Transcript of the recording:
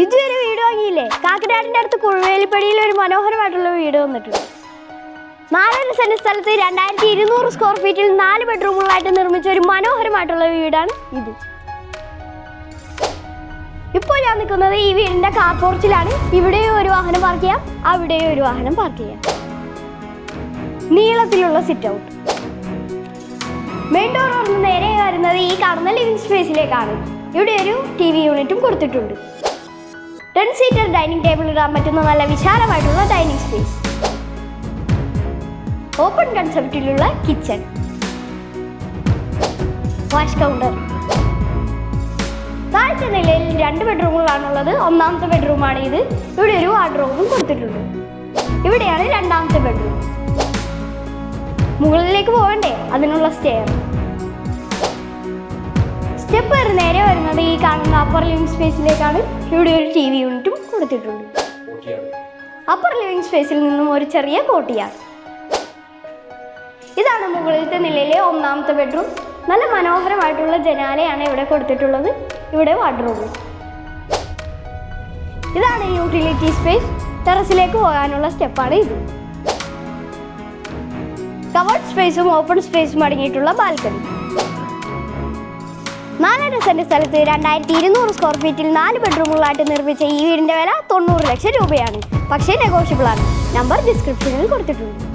ഇതുവരെ വീട് വാങ്ങിയില്ലേ? കാക്കനാടിന്റെ അടുത്ത് കുഴുവേലിപ്പടിയിൽ ഒരു മനോഹരമായിട്ടുള്ള വീട് വന്നിട്ടുണ്ട്. നാലര സെന്റ് സ്ഥലത്ത് രണ്ടായിരത്തി ഇരുന്നൂറ് സ്ക്വയർ ഫീറ്റിൽ നാല് ബെഡ്റൂമുകളായിട്ട് നിർമ്മിച്ച ഒരു മനോഹരമായിട്ടുള്ള വീടാണ് ഇത്. ഇപ്പോൾ ഞാൻ നിൽക്കുന്നത് ഈ വീടിന്റെ കാർ പോർച്ചിലാണ് ഇവിടെയും ഒരു വാഹനം പാർക്ക് ചെയ്യാം. അവിടെയും ഒരു വാഹനം പാർക്ക് ചെയ്യാം. നീളത്തിലുള്ള സിറ്റ് ഔട്ട് മെയിൻ ഡോർ നേരെ വരുന്നത് ഈ കാണുന്ന ലിവിംഗ് സ്പേസിലേക്കാണ് ഇവിടെ ഒരു ടി വി യൂണിറ്റും കൊടുത്തിട്ടുണ്ട്. ടെൻ സീറ്റർ ഡൈനിങ് ടേബിൾ ഇടാൻ പറ്റുന്ന നല്ല വിശാലമായിട്ടുള്ള ഡൈനിങ് സ്പേസ് ഓപ്പൺ കൺസെപ്റ്റിലുള്ള കിച്ചൺ വാഷ് കൗണ്ടർ താഴത്തെ നിലയിൽ രണ്ട് ബെഡ്റൂമുകളാണുള്ളത് ഒന്നാമത്തെ ബെഡ്റൂമാണ് ഇത്. ഇവിടെ ഒരു വാർഡ്രോബും കൊടുത്തിട്ടുണ്ട്. ഇവിടെയാണ് രണ്ടാമത്തെ ബെഡ്റൂം മുകളിലേക്ക് പോകണ്ടേ? അതിനുള്ള സ്റ്റെയർ സ്റ്റെപ്പ് ഒരു നേരെ വരുന്നത് ഈ കാണുന്ന അപ്പർ ലിവിംഗ് സ്പേസിലേക്കാണ് ഇവിടെ ഒരു ടി വി യൂണിറ്റും കൊടുത്തിട്ടുണ്ട്. അപ്പർ ലിവിംഗ് സ്പേസിൽ നിന്നും ഒരു ചെറിയ കോട്ടിയാണ്. ഇതാണ് മുകളിലത്തെ നിലയിലെ ഒന്നാമത്തെ ബെഡ്റൂം നല്ല മനോഹരമായിട്ടുള്ള ജനാലയാണ് ഇവിടെ കൊടുത്തിട്ടുള്ളത്. ഇവിടെ വാർഡ്രോബ് ഇതാണ് യൂട്ടിലിറ്റി സ്പേസ് ടെറസിലേക്ക് പോകാനുള്ള സ്റ്റെപ്പാണ് ഇത്. കവേർഡ് സ്പേസും ഓപ്പൺ സ്പേസും അടങ്ങിയിട്ടുള്ള ബാൽക്കണി നാലര സെന്റ് സ്ഥലത്ത് രണ്ടായിരത്തി ഇരുന്നൂറ് സ്ക്വയർ ഫീറ്റിൽ നാല് ബെഡ്റൂമുകളായിട്ട് നിർമ്മിച്ച ഈ വീടിന്റെ വില തൊണ്ണൂറ് ലക്ഷം രൂപയാണ്. പക്ഷേ നെഗോഷ്യബിൾ ആണ്. നമ്പർ ഡിസ്ക്രിപ്ഷനിൽ കൊടുത്തിട്ടുണ്ട്.